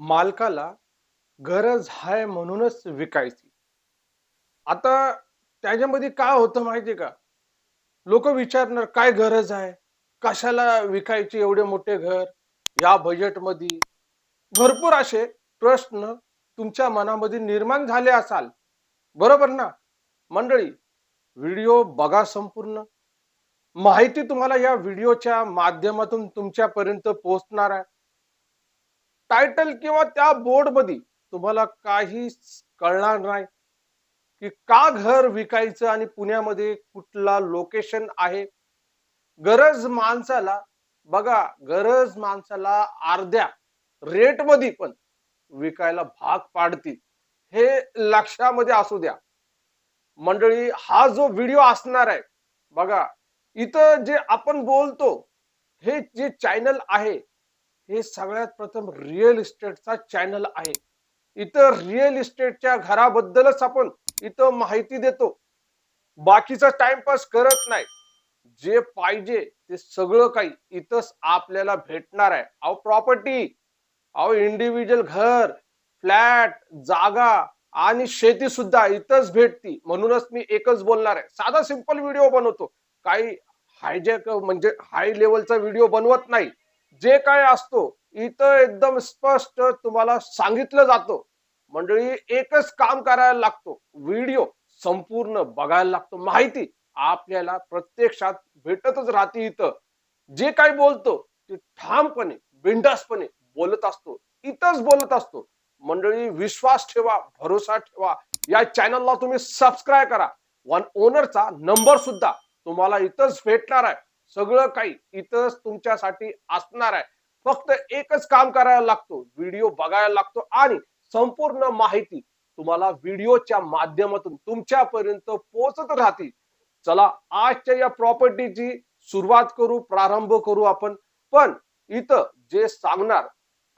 मालकाला गरज आहे म्हणूनच विकायची. आता त्याच्यामध्ये काय होतं माहितीये का? लोक विचारणार काय गरज आहे? कशाला विकायचे एवढे मोठे घर या बजेटमध्ये भरपूर असे प्रश्न तुमच्या मनामध्ये निर्माण झाले असाल. बरोबर ना? मंडळी व्हिडिओ बघा संपूर्ण. माहिती तुम्हाला या व्हिडिओच्या माध्यमातून तुमच्यापर्यंत पोहोचणार आहे. टायटल किंवा त्या बोर्डमध्ये तुम्हाला काही कळणार नाही की का घर विकायचं आणि पुण्यामध्ये कुठला लोकेशन आहे. गरज माणसाला बघा गरज माणसाला अर्ध्या रेटमध्ये पण विकायला भाग पाडतील. हे लक्षामध्ये असू द्या. मंडळी हा जो व्हिडिओ असणार आहे बघा इथं जे आपण बोलतो हे जे चॅनल आहे हे सगळ्यात प्रथम रिअल इस्टेटचा चॅनल आहे. इथं रिअल इस्टेटच्या घराबद्दलच आपण इथं माहिती देतो. बाकीचा टाइमपास करत नाही. जे पाहिजे ते सगळं काही इथंच आपल्याला भेटणार आहे. अहो प्रॉपर्टी अहो इंडिव्हिज्युअल घर फ्लॅट जागा आणि शेती सुद्धा इथंच भेटती. म्हणूनच मी एकच बोलणार आहे. साधा सिंपल व्हिडिओ बनवतो. काही हायजॅक म्हणजे हाय लेवलचा व्हिडिओ बनवत नाही. जे काय असतो इथं एकदम स्पष्ट तुम्हाला सांगितलं जातं. मंडळी एकच काम करायला लागतो. व्हिडिओ संपूर्ण बघायला लागतो. माहिती आपल्याला प्रत्यक्षात भेटतच राहते इथं. जे काही बोलतो ते ठामपणे बिंडासपणे बोलत असतो. इथंच बोलत असतो. मंडळी विश्वास ठेवा भरोसा ठेवा. या चॅनलला तुम्ही सबस्क्राईब करा. वन ओनरचा नंबर सुद्धा तुम्हाला इथंच भेटणार आहे. सगळं काही इथंच तुमच्यासाठी असणार आहे. फक्त एकच काम करायला लागतो व्हिडिओ बघायला लागतो आणि संपूर्ण माहिती तुम्हाला व्हिडिओच्या माध्यमातून तुमच्यापर्यंत पोहोचत राहतील. चला आजच्या या प्रॉपर्टीची सुरुवात करू प्रारंभ करू आपण. पण इथं जे सांगणार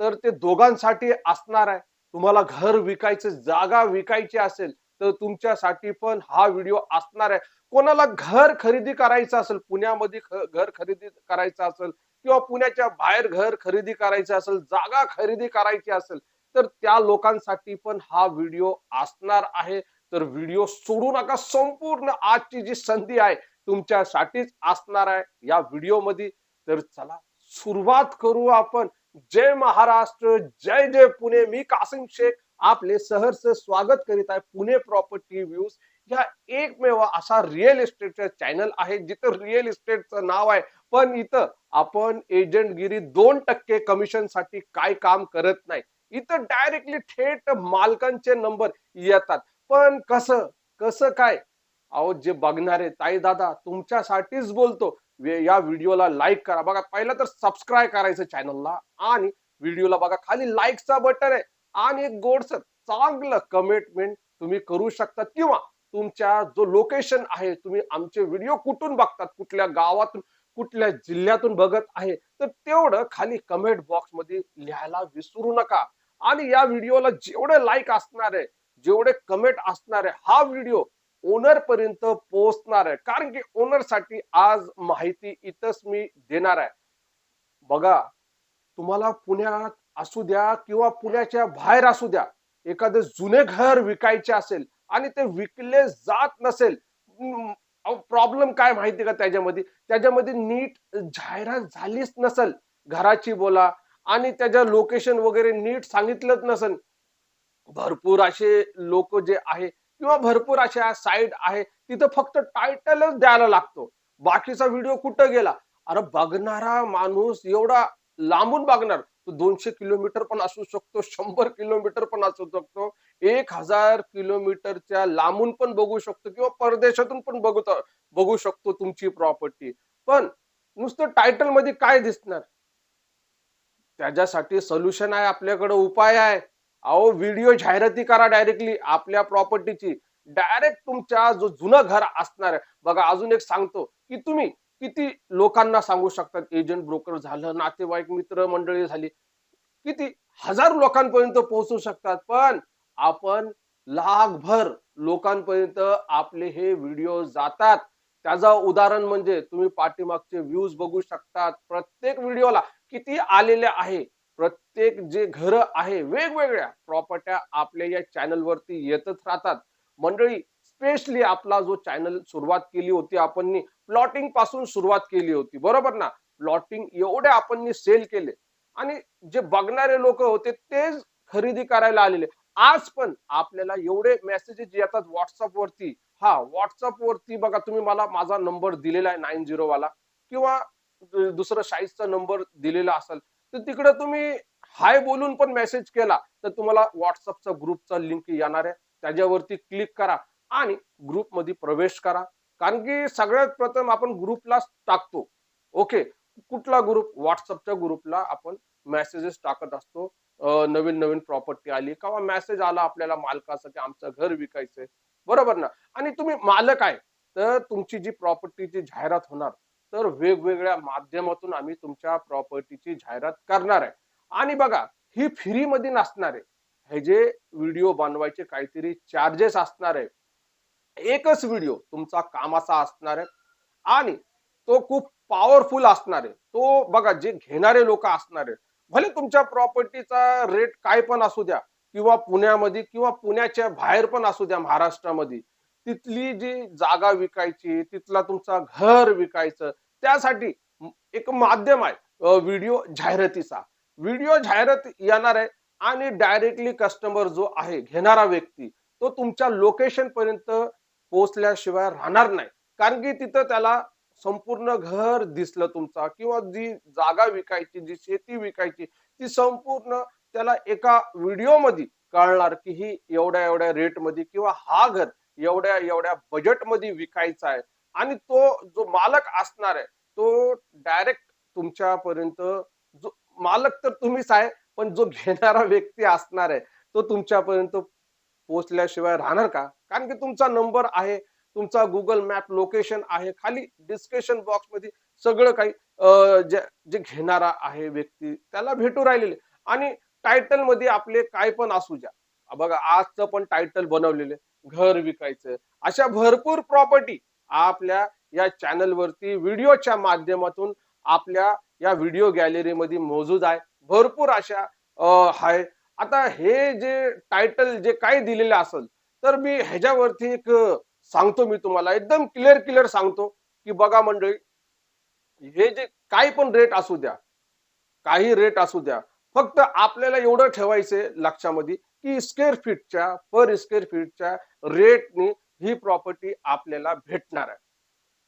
तर ते दोघांसाठी असणार आहे. तुम्हाला घर विकायचं जागा विकायची असेल तर तुमच्यासाठी पण हा व्हिडिओ असणार आहे. कोणाला घर खरेदी करायचं असेल पुण्यामध्ये घर खरेदी करायचं असेल किंवा पुण्याच्या बाहेर घर खरेदी करायचं असेल जागा खरेदी करायची असेल तर त्या लोकांसाठी पण हा व्हिडिओ असणार आहे. तर व्हिडिओ सोडू नका. संपूर्ण आजची जी संधी आहे तुमच्यासाठीच असणार आहे या व्हिडिओमध्ये. तर चला सुरुवात करू आपण. जय महाराष्ट्र जय जय पुणे. मी कासिम शेख. आपले सहर्ष स्वागत करीत आहे पुणे प्रॉपर्टी व्ह्यूज या एकमेव असा रिअल इस्टेटचा चॅनल आहे जिथं रिअल इस्टेटचं नाव आहे. पण इथं आपण एजंटगिरी दोन टक्के कमिशनसाठी काय काम करत नाही. इथं डायरेक्टली थेट मालकांचे नंबर येतात. पण कसं कसं काय? अहो जे बघणारे ताई दादा तुमच्यासाठीच बोलतो. या व्हिडिओला लाईक करा. बघा पहिला तर सबस्क्राईब करायचं चॅनलला आणि व्हिडिओला बघा खाली लाईकचा बटन आहे. आणि एक गोडस चांगलं कमिटमेंट तुम्ही करू शकता. किंवा तुमच्या जो लोकेशन आहे तुम्ही आमचे व्हिडिओ कुठून बघतात? कुठल्या गावातून कुठल्या जिल्ह्यातून बघत आहे? तर तेवढं खाली कमेंट बॉक्समध्ये लिहायला विसरू नका. आणि या व्हिडिओला जेवढे लाईक असणार आहे जेवढे कमेंट असणार आहे हा व्हिडिओ ओनर पर्यंत पोहोचणार आहे. कारण की ओनरसाठी आज माहिती इथंच मी देणार आहे. बघा तुम्हाला पुण्यात असू द्या किंवा पुण्याच्या बाहेर असू द्या एखादं जुने घर विकायचे असेल आणि ते विकले जात नसेल प्रॉब्लेम काय माहिती का त्याच्यामध्ये? त्याच्यामध्ये नीट जाहिरात झालीच नसेल घराची बोला आणि त्याच्या लोकेशन वगैरे नीट सांगितलंच नसेल. भरपूर असे लोक जे आहे किंवा भरपूर अशा साईट आहे तिथं फक्त टायटलच द्यायला लागतो. बाकीचा व्हिडिओ कुठं गेला? अरे बघणारा माणूस एवढा लांबून बघणार. तो दोनशे किलोमीटर पण असू शकतो शंभर किलोमीटर पण असू शकतो. एक हजार किलोमीटरच्या लांबून पण बघू शकतो किंवा परदेशातून पण बघू बघू शकतो तुमची प्रॉपर्टी पण नुसतं टायटलमध्ये काय दिसणार? त्याच्यासाठी सोल्युशन आहे आपल्याकडे उपाय आहे. अहो व्हिडिओ जाहिराती करा डायरेक्टली आपल्या प्रॉपर्टीची डायरेक्ट तुमच्या जो जुनं घर असणार आहे. बघा अजून एक सांगतो की तुम्ही किती लोकांना सांगू शकतात एजंट ब्रोकर झालं नातेवाईक मित्र मंडळी झाली. किती हजार लोकांपर्यंत पोहोचू शकतात पण आपण लाखभर लोकांपर्यंत आपले हे व्हिडिओ जातात. त्याचं उदाहरण म्हणजे तुम्ही पाठीमागचे व्ह्यूज बघू शकतात. प्रत्येक व्हिडिओला किती आलेले आहे प्रत्येक जे घर आहे वेगवेगळ्या प्रॉपर्ट्या आपल्या या चॅनलवरती येतच राहतात. मंडळी स्पेशली आपला जो चॅनल सुरुवात केली होती आपण प्लॉटिंगपासून सुरुवात केली होती. बरोबर ना? प्लॉटिंग एवढे आपण सेल केले. आणि जे बघणारे लोक होते तेच खरेदी करायला आलेले. आज पण आपल्याला एवढे मेसेजेस येतात व्हॉट्सअप वरती. हा व्हॉट्सअप वरती बघा तुम्ही मला माझा नंबर दिलेला आहे नाईन झिरो वाला. किंवा दुसरं शाईजचा नंबर दिलेला असेल तर तिकडे तुम्ही हाय बोलून पण मेसेज केला तर तुम्हाला व्हॉट्सअपचा ग्रुपचा लिंक येणार आहे. त्याच्यावरती क्लिक करा. आणि ग्रुपमध्ये प्रवेश करा. कारण की सगळ्यात प्रथम आपण ग्रुपला टाकतो. ओके कुठला ग्रुप व्हॉट्सअपच्या ग्रुपला आपण मेसेजेस टाकत असतो. नवीन नवीन प्रॉपर्टी आली किंवा मेसेज आला आपल्याला मालकाचं की आमचं घर विकायचंय. बरोबर ना? आणि तुम्ही मालक आहे तर तुमची जी प्रॉपर्टीची जाहिरात होणार तर वेगवेगळ्या माध्यमातून आम्ही तुमच्या प्रॉपर्टीची जाहिरात करणार आहे. आणि बघा ही फ्रीमध्ये नसणार आहे. हे जे व्हिडिओ बनवायचे काहीतरी चार्जेस असणार आहे. एकच व्हिडिओ तुमचा कामाचा असणार आहे. आणि तो खूप पॉवरफुल असणार आहे. तो बघा जे घेणारे लोक असणार आहेत. भले तुमच्या प्रॉपर्टीचा रेट काय पण असू द्या किंवा पुण्यामध्ये किंवा पुण्याच्या बाहेर पण असू द्या महाराष्ट्रामध्ये तिथली जी जागा विकायची तिथला तुमचा घर विकायचं त्यासाठी एक माध्यम आहे व्हिडिओ जाहिरातीचा. व्हिडिओ जाहिरात येणार आहे आणि डायरेक्टली कस्टमर जो आहे घेणारा व्यक्ती तो तुमच्या लोकेशन पर्यंत पोहोचल्याशिवाय राहणार नाही. कारण की तिथं त्याला संपूर्ण घर दिसलं तुमचा किंवा जी जागा विकायची जी शेती विकायची ती संपूर्ण त्याला एका व्हिडिओमध्ये कळणार की ही एवढ्या एवढ्या रेटमध्ये किंवा हा घर एवढ्या एवढ्या बजेटमध्ये विकायचा आहे. आणि तो जो मालक असणार आहे तो डायरेक्ट तुमच्यापर्यंत जो मालक तर तुम्हीच आहे पण जो घेणारा व्यक्ती असणार आहे तो तुमच्यापर्यंत पोहोचल्याशिवाय राहणार का? कारण की तुमचा नंबर आहे तुमचा गुगल मॅप लोकेशन आहे खाली डिस्क्रिप्शन बॉक्समध्ये सगळं काही जे घेणारा आहे व्यक्ती त्याला भेटू राहिलेले. आणि टायटलमध्ये आपले काय पण असू द्या. बघा आजचं पण टायटल बनवलेले घर विकायचं. अशा भरपूर प्रॉपर्टी आपल्या या चॅनलवरती व्हिडिओच्या माध्यमातून आपल्या या व्हिडिओ गॅलरीमध्ये मोजूद आहे. भरपूर अशा आहे आता हे जे टायटल जे काही दिलेले असेल तर मी ह्याच्यावरती एक सांगतो मी तुम्हाला. एकदम क्लिअर क्लिअर सांगतो की बघा मंडळी हे जे काही पण रेट असू द्या काही रेट असू द्या फक्त आपल्याला एवढं ठेवायचंय लक्षामध्ये की स्क्वेअर फीटच्या पर स्क्वेअर फीटच्या रेटने ही प्रॉपर्टी आपल्याला भेटणार आहे.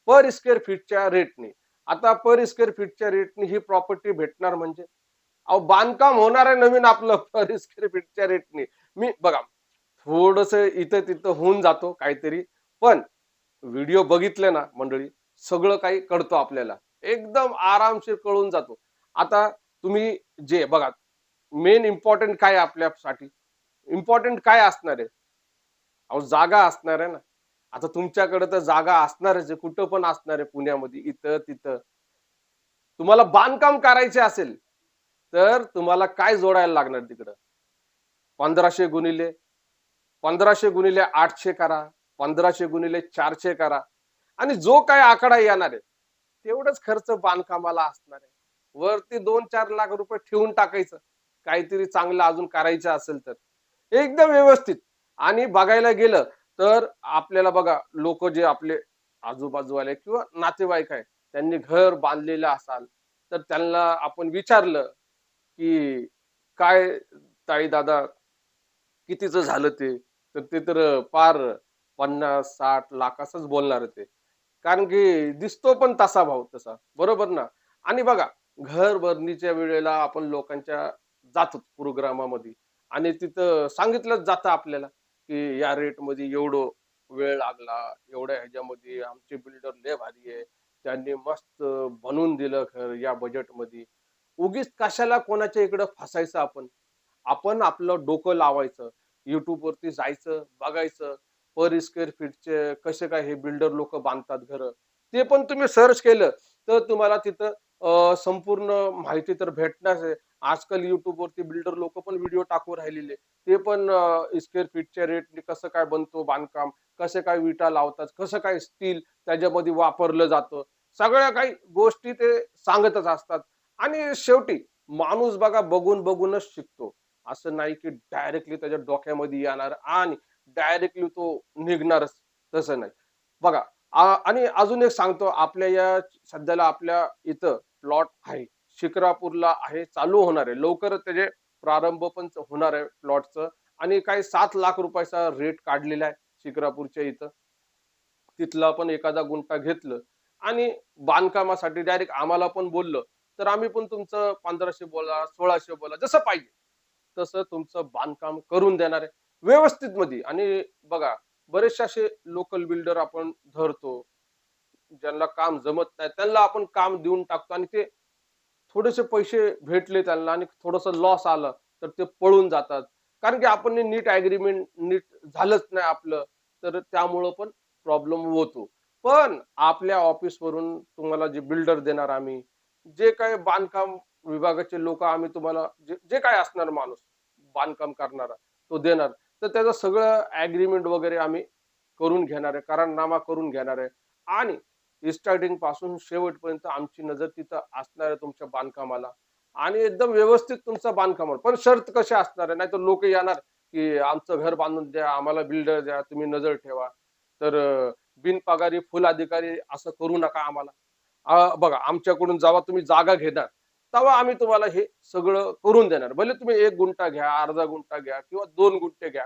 पर स्क्वेअर फीटच्या रेटने आता पर स्क्वेअर फीटच्या रेटने ही प्रॉपर्टी भेटणार म्हणजे? अहो बांधकाम होणार आहे नवीन आपलं पर स्क्वेअर फीटच्या रेटने मी बघा थोडस इथं तिथं होऊन जातो काहीतरी पण व्हिडिओ बघितले ना मंडळी सगळं काही कळतो आपल्याला. एकदम आरामशीर कळून जातो. आता तुम्ही जे बघा मेन इम्पॉर्टंट काय आपल्यासाठी? इम्पॉर्टंट काय असणार आहे? अहो जागा असणार आहे ना. आता तुमच्याकडे तर जागा असणारच आहे कुठं पण असणार आहे पुण्यामध्ये इथं तिथं. तुम्हाला बांधकाम करायचे असेल तर तुम्हाला काय जोडायला लागणार तिकडं? पंधराशे गुणिले पंधराशे गुणिले आठशे करा पंधराशे गुणिले चारशे करा. आणि जो काय आकडा येणार आहे तेवढंच खर्च बांधकामाला असणार आहे. वरती दोन चार लाख रुपये ठेवून टाकायचं. काहीतरी चांगलं अजून करायचं असेल तर. एकदम व्यवस्थित. आणि बघायला गेलं तर आपल्याला बघा लोक जे आपले आजूबाजूवाले किंवा नातेवाईक आहे त्यांनी घर बांधलेलं असाल तर त्यांना आपण विचारलं की काय ताई दादा कितीच झालं ते? तर ते तर पार पन्नास साठ लाख बोलणार ते. कारण की दिसतो पण तसा भाव तसा. बरोबर ना? आणि बघा घर भरणीच्या वेळेला आपण लोकांच्या जातो प्रोग्रामामध्ये आणि तिथं सांगितलंच जातं आपल्याला की या रेटमध्ये एवढं वेळ लागला एवढ्या ह्याच्यामध्ये आमचे बिल्डर लय भारी आहे. त्यांनी मस्त बनवून दिलं घर या बजेटमध्ये उगीच कशाला कोणाच्या इकडं फसायचं आपण? आपण आपलं डोकं लावायचं युट्यूबवरती जायचं बघायचं पर स्क्वेअर फीटचे कसे काय हे बिल्डर लोक बांधतात घर ते पण तुम्ही सर्च केलं तर तुम्हाला तिथं संपूर्ण माहिती तर भेटणार आहे. आजकाल युट्यूबवरती बिल्डर लोक पण व्हिडिओ टाकू राहिलेले ते पण स्क्वेअर फीटच्या रेटने कसं काय बनतो बांधकाम कसे काय विटा लावतात कसं काय स्टील त्याच्यामध्ये वापरलं जातं सगळ्या काही गोष्टी ते सांगतच असतात. आणि शेवटी माणूस बघा बघून बघूनच शिकतो. असं नाही की डायरेक्टली त्याच्या डोक्यामध्ये येणार आणि डायरेक्टली तो निघणारच तसं नाही. बघा आणि अजून एक सांगतो आपल्या या सध्याला आपल्या इथं प्लॉट आहे. शिक्रापूरला आहे चालू होणार आहे. लवकरच त्याचे प्रारंभ पण होणार आहे प्लॉटचं आणि काही सात लाख रुपयाचा रेट काढलेला आहे शिक्रापूरच्या इथं. तिथला पण एखादा गुंठा घेतलं. आणि बांधकामासाठी डायरेक्ट आम्हाला पण बोललं तर आम्ही पण तुमचं पंधराशे बोला सोळाशे बोला जसं पाहिजे तसं तुमचं बांधकाम करून देणार आहे. व्यवस्थित मध्ये आणि बघा बरेचसे असे लोकल बिल्डर आपण धरतो ज्यांना काम जमत नाही त्यांना आपण काम देऊन टाकतो आणि ते थोडेसे पैसे भेटले त्यांना आणि थोडस लॉस आलं तर ते पळून जातात. कारण की आपण नीट ऍग्रीमेंट नीट झालंच नाही आपलं तर त्यामुळं पण प्रॉब्लेम होतो. पण आपल्या ऑफिस वरून तुम्हाला जे बिल्डर देणार आम्ही जे काय बांधकाम विभागाचे लोक आम्ही तुम्हाला जे जे काय असणार माणूस बांधकाम करणारा तो देणार. तर त्याचं सगळं ऍग्रीमेंट वगैरे आम्ही करून घेणार आहे करारनामा करून घेणार आहे. आणि स्टार्टिंगपासून शेवटपर्यंत आमची नजर तिथं असणार आहे तुमच्या बांधकामाला. आणि एकदम व्यवस्थित तुमचं बांधकाम पण शर्त कसे असणार आहे? नाही तर लोक येणार की आमचं घर बांधून द्या आम्हाला बिल्डर द्या तुम्ही नजर ठेवा. तर बिनपगारी फुल अधिकारी असं करू नका आम्हाला. बघा आमच्याकडून जेव्हा तुम्ही जागा घेणार तेव्हा आम्ही तुम्हाला हे सगळं करून देणार. भले तुम्ही एक गुंठा घ्या अर्धा गुंठा घ्या किंवा दोन गुंठे घ्या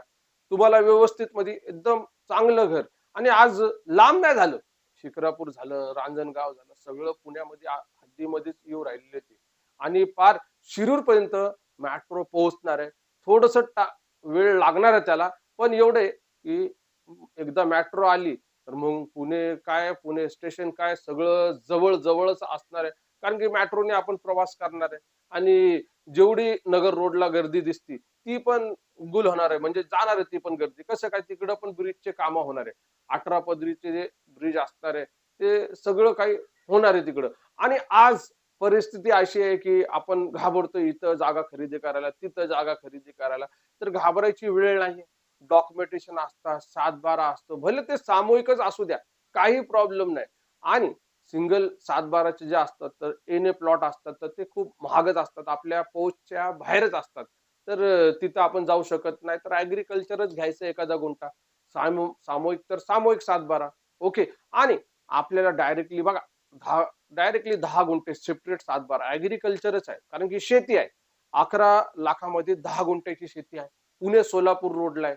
तुम्हाला व्यवस्थित मध्ये एकदम चांगलं घर. आणि आज लांब नाही झालं शिक्रापूर झालं रांजणगाव झालं सगळं पुण्यामध्ये हद्दीमध्येच येऊ राहिलेले ते. आणि पार शिरूर पर्यंत मेट्रो पोहोचणार आहे. थोडस वेळ लागणार आहे त्याला पण एवढे की एकदा मेट्रो आली तर मग पुणे काय पुणे स्टेशन काय सगळं जवळ जवळच असणार आहे. कारण की मेट्रोने आपण प्रवास करणार आहे. आणि जेवढी नगर रोडला गर्दी दिसती ती पण गुल होणार आहे. म्हणजे जाणार आहे ती पण गर्दी. कसं काय तिकडं पण ब्रिजचे कामं होणार आहे. अठरा पदरीचे जे ब्रिज असणार आहे ते सगळं काही होणार आहे तिकडं. आणि आज परिस्थिती अशी आहे की आपण घाबरतो इथं जागा खरेदी करायला तिथं जागा खरेदी करायला. तर घाबरायची वेळ नाही डॉक्युमेंटेशन असतात सात बारा असतो भले ते सामूहिकच असू द्या काही प्रॉब्लेम नाही. आणि सिंगल सात बाराचे जे असतात तर एन ए प्लॉट असतात तर ते खूप महागच असतात आपल्या पोचच्या बाहेरच असतात. तर तिथं आपण जाऊ शकत नाही तर ऍग्रिकल्चरच घ्यायचं एखादा गुंठा. सामू सामूहिक तर सामूहिक सात बारा ओके आणि आपल्याला डायरेक्टली बघा दहा डायरेक्टली दहा गुंठे सेपरेट सात बारा ऍग्रिकल्चरच आहे कारण की शेती आहे. अकरा लाखामध्ये दहा गुंठ्याची शेती आहे. पुणे सोलापूर रोडला आहे.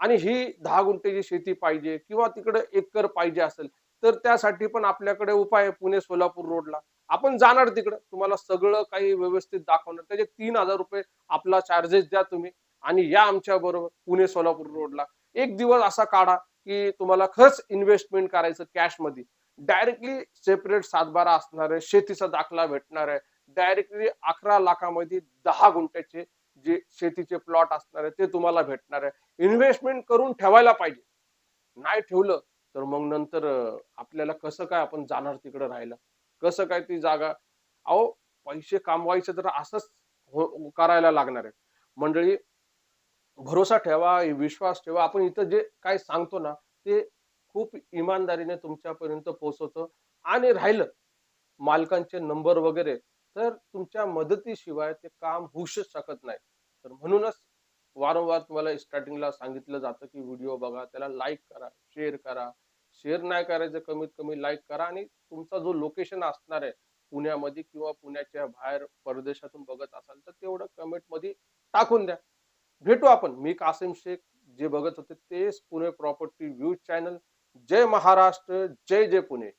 आणि ही दहा गुंठ्याची शेती पाहिजे किंवा तिकडे एकर पाहिजे असेल तर त्यासाठी पण आपल्याकडे उपाय आहे पुणे सोलापूर रोडला. आपण जाणार तिकडं. तुम्हाला सगळं काही व्यवस्थित दाखवणार. त्याचे तीन हजार रुपये आपला चार्जेस द्या तुम्ही आणि या आमच्या बरोबर पुणे सोलापूर रोडला. एक दिवस असा काढा की तुम्हाला खरंच इन्व्हेस्टमेंट करायचं कॅशमध्ये डायरेक्टली सेपरेट सातबारा असणार आहे. शेतीचा दाखला भेटणार आहे. डायरेक्टली अकरा लाखामध्ये दहा गुंठ्याचे जे शेतीचे प्लॉट असणार आहे ते तुम्हाला भेटणार आहे. इन्व्हेस्टमेंट करून ठेवायला पाहिजे. नाही ठेवलं तर मग नंतर आपल्याला कसं काय आपण जाणार तिकडे राहायला? कसं काय ती जागा? अहो पैसे कमवायचे तर असंच हो- करायला लागणार आहे. मंडळी भरोसा ठेवा विश्वास ठेवा. आपण इथं जे काय सांगतो ना ते खूप इमानदारीने तुमच्यापर्यंत पोहोचवतो. आणि राहिलं मालकांचे नंबर वगैरे तर तुमच्या मदतीशिवाय ते काम होऊच शकत नाही तर म्हणूनच वारंवार तुम्हाला स्टार्टिंगला सांगितलं जातं की व्हिडिओ बघा त्याला लाईक करा शेअर करा. शेअर नाही करायचं कमीत कमी लाईक करा आणि तुमचा जो लोकेशन असणार आहे पुण्यामध्ये किंवा पुण्याच्या बाहेर परदेशातून बघत असाल तर तेवढं कमेंटमध्ये टाकून द्या. भेटू आपण. मी कासिम शेख जे बघत होते तेच पुणे प्रॉपर्टी व्ह्यूज चॅनल जय महाराष्ट्र जय जय पुणे.